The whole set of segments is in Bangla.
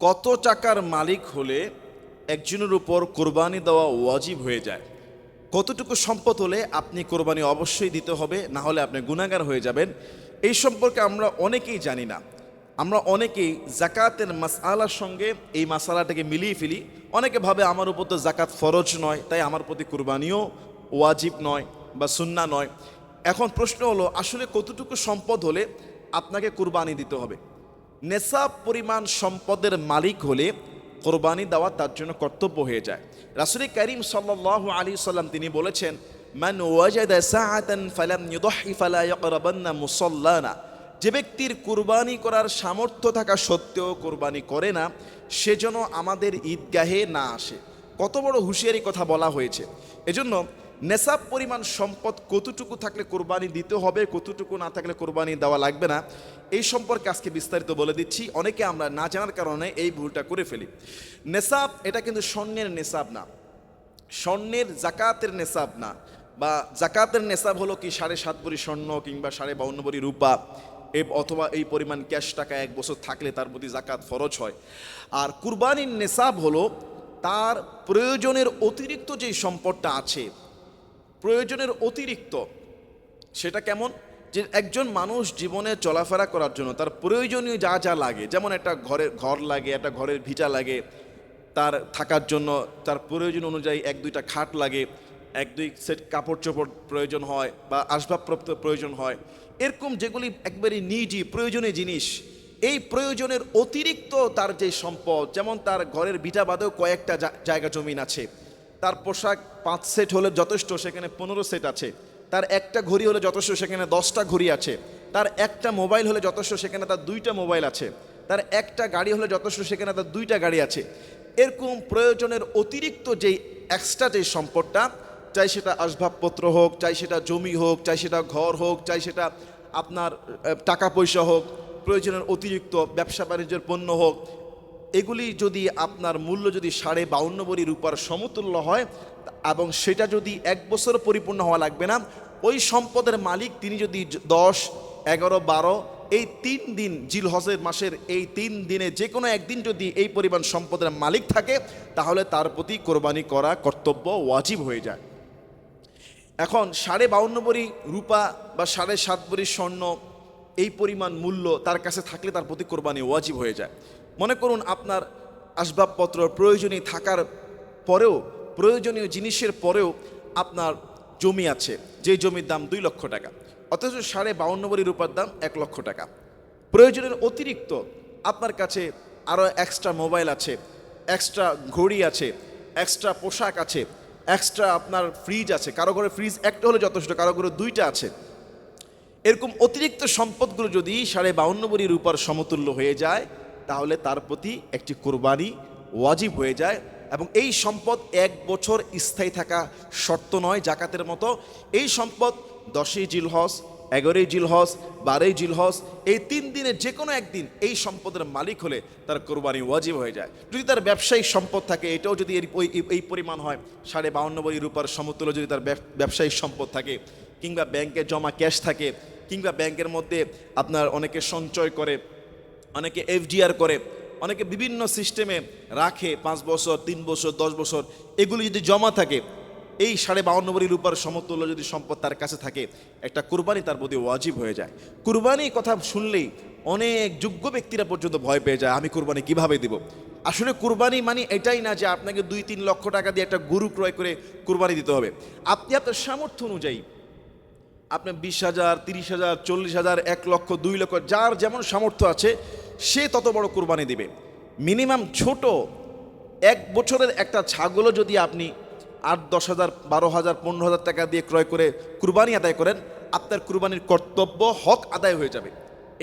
কত টাকার মালিক হলে একজনের উপর কোরবানি দেওয়া ওয়াজিব হয়ে যায়? কতটুকু সম্পদ হলে আপনি কোরবানি অবশ্যই দিতে হবে, না হলে আপনি গুণাগার হয়ে যাবেন? এই সম্পর্কে আমরা অনেকেই জানি না। আমরা অনেকেই জাকাতের মাসালার সঙ্গে এই মাসালাটাকে মিলিয়ে ফেলি। অনেকে ভাবে আমার উপর তো জাকাত ফরজ নয়, তাই আমার প্রতি কোরবানিও ওয়াজিব নয় বা সুন্না নয়। এখন প্রশ্ন হলো, আসলে কতটুকু সম্পদ হলে আপনাকে কোরবানি দিতে হবে? নেশাব পরিমাণ সম্পদের মালিক হলে কোরবানি দেওয়া তার জন্য কর্তব্য হয়ে যায়। রাসুল করিম সাল্লাহ আলী সাল্লাম তিনি বলেছেন যে ব্যক্তির কুরবানি করার সামর্থ্য থাকা সত্ত্বেও কোরবানি করে না, সে যেন আমাদের ঈদগাহে না আসে। কত বড় হুঁশিয়ারি কথা বলা হয়েছে। এজন্য নেশাব পরিমাণ সম্পদ কতটুকু থাকলে কোরবানি দিতে হবে, কতটুকু না থাকলে কোরবানি দেওয়া লাগবে না, এই সম্পর্কে আজকে বিস্তারিত বলে দিচ্ছি। অনেকে আমরা না জানার কারণে এই ভুলটা করে ফেলি। নেশাব, এটা কিন্তু স্বর্ণের নেশাব না। স্বর্ণের জাকাতের নেশাব না। বা জাকাতের নেশাব হলো কি সাড়ে সাত ভরি স্বর্ণ কিংবা সাড়ে বাউন্ন ভরি রূপা, এ অথবা এই পরিমাণ ক্যাশ টাকা এক বছর থাকলে তার প্রতি জাকাত ফরজ হয়। আর কুরবানির নেশাব হলো তার প্রয়োজনের অতিরিক্ত যেই সম্পদটা আছে প্রয়োজনের অতিরিক্ত। সেটা কেমন? যে একজন মানুষ জীবনে চলাফেরা করার জন্য তার প্রয়োজনীয় যা যা লাগে, যেমন একটা ঘরের ঘর লাগে, একটা ঘরের ভিটা লাগে, তার থাকার জন্য তার প্রয়োজন অনুযায়ী এক দুইটা খাট লাগে, এক দুই সেট কাপড় চোপড় প্রয়োজন হয় বা আসবাবপ্রাপ্ত প্রয়োজন হয়। এরকম যেগুলি একবারে নিজি, প্রয়োজনীয় জিনিস, এই প্রয়োজনের অতিরিক্ত তার যে সম্পদ, যেমন তার ঘরের ভিটা বাদেও কয়েকটা জায়গা জমিন আছে। তার পোশাক পাঁচ সেট হলে যথেষ্ট, সেখানে পনেরো সেট আছে। তার একটা ঘড়ি হলে যথেষ্ট, সেখানে দশটা ঘড়ি আছে। তার একটা মোবাইল হলে যথেষ্ট, সেখানে তার দুইটা মোবাইল আছে। তার একটা গাড়ি হলে যথেষ্ট, সেখানে তার দুইটা গাড়ি আছে। এরকম প্রয়োজনের অতিরিক্ত যেই এক্সট্রা যে সম্পদটা, চাই সেটা আসবাবপত্র হোক, চাই সেটা জমি হোক, চাই সেটা ঘর হোক, চাই সেটা আপনার টাকা পয়সা হোক, প্রয়োজনের অতিরিক্ত ব্যবসা বাণিজ্যের পণ্য হোক এগুলি যদি আপনার মূল্য যদি সাড়ে বাউন্ন বড়ি রূপার সমতুল্য হয়, এবং সেটা যদি এক বছর পরিপূর্ণ হওয়া লাগবে না, ওই সম্পদের মালিক তিনি যদি দশ, এগারো, বারো, এই তিন দিন জিল হজের মাসের এই তিন দিনে যে কোনো একদিন যদি এই পরিমাণ সম্পদের মালিক থাকে, তাহলে তার প্রতি কোরবানি করা কর্তব্য ওয়াজিব হয়ে যায়। এখন সাড়ে বাউন্ন বড়ি রূপা বা সাড়ে সাত বড়ি স্বর্ণ এই পরিমাণ মূল্য তার কাছে থাকলে তার প্রতি কোরবানি ওয়াজিব হয়ে যায়। মনে করুন আপনার আসবাবপত্র প্রয়োজনীয় থাকার পরেও, প্রয়োজনীয় জিনিসের পরেও আপনার জমি আছে, যে জমির দাম দুই লক্ষ টাকা। অথচ সাড়ে বাউন্ন বড়ি রূপার দাম এক লক্ষ টাকা। প্রয়োজনের অতিরিক্ত আপনার কাছে আরও এক্সট্রা মোবাইল আছে এক্সট্রা ঘড়ি আছে এক্সট্রা পোশাক আছে এক্সট্রা আপনার ফ্রিজ আছে। কারও ঘরে ফ্রিজ একটা হলে যথেষ্ট, কারও ঘরে দুইটা আছে। এরকম অতিরিক্ত সম্পদগুলো যদি সাড়ে বাউন্ন বড়ি রূপার সমতুল্য হয়ে যায় তাহলে তার প্রতি একটি কোরবানি ওয়াজিব হয়ে যায় এবং এই সম্পদ এক বছর স্থায়ী থাকা শর্ত নয়, জাকাতের মতো। এই সম্পদ দশই জিলহস এগারোই জিলহস বারোই জিলহস এই তিন দিনে যে কোনো একদিন এই সম্পদের মালিক হলে তার কোরবানি ওয়াজিব হয়ে যায়। যদি তার ব্যবসায়িক সম্পদ থাকে, এটাও যদি এই- পরিমাণ হয়, সাড়ে বাউন্ন বই রূপার সমতুল্য যদি তার ব্যব- ব্যবসায়িক সম্পদ থাকে, কিংবা ব্যাংকে জমা ক্যাশ থাকে, কিংবা ব্যাংকের মধ্যে আপনার অনেকে সঞ্চয় করে অনেকে এফডিআর করে, অনেকে বিভিন্ন সিস্টেমে রাখে, পাঁচ বছর, তিন বছর, দশ বছর, এগুলি যদি জমা থাকে, এই সাড়ে বাউন্ন বড়ি রূপার সমতুল্য যদি সম্পদ তার কাছে থাকে, একটা কুরবানি তার প্রতি ওয়াজিব হয়ে যায়। কুরবানি কথা শুনলেই অনেক যোগ্য ব্যক্তিরা পর্যন্ত ভয় পেয়ে যায়, আমি কুরবানি কীভাবে দিব? আসলে কুরবানি মানে এটাই না যে আপনাকে দুই, তিন লক্ষ টাকা দিয়ে একটা গরু ক্রয় করে কুরবানি দিতে হবে। আপনি আপনার সামর্থ্য অনুযায়ী আপনার বিশ হাজার, তিরিশ হাজার, চল্লিশ হাজার, এক লক্ষ, দুই লক্ষ, যার যেমন সামর্থ্য আছে সে তত বড় কোরবানি দিবে। মিনিমাম ছোট এক বছরের একটা ছাগলও যদি আপনি আট, দশ হাজার, বারো হাজার, পনেরো হাজার টাকা দিয়ে ক্রয় করে কুরবানি আদায় করেন, আপনার কুরবানির কর্তব্য হক আদায় হয়ে যাবে।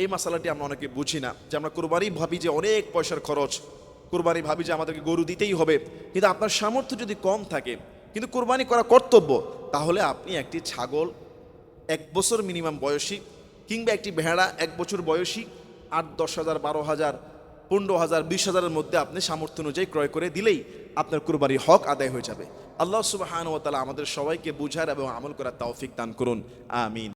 এই মশালাটি আমরা অনেকে বুঝি না যে আমরা কুরবানি ভাবি যে অনেক পয়সার খরচ, কুরবানি ভাবি যে আমাদেরকে গরু দিতেই হবে, কিন্তু আপনার সামর্থ্য যদি কম থাকে, কিন্তু কুরবানি করা কর্তব্য, তাহলে আপনি একটি ছাগল এক বছর মিনিমাম বয়সী কিংবা একটি ভেড়া এক বছর বয়সী আট, দশ হাজার, বারো হাজার, পনেরো হাজার, বিশ হাজারের মধ্যে আপনি সামর্থ্য অনুযায়ী ক্রয় করে দিলেই আপনার কুরবানির হক আদায় হয়ে যাবে। আল্লাহ তালা আমাদের সবাইকে বুঝার এবং আমল করার তৌফিক দান করুন। আমিন।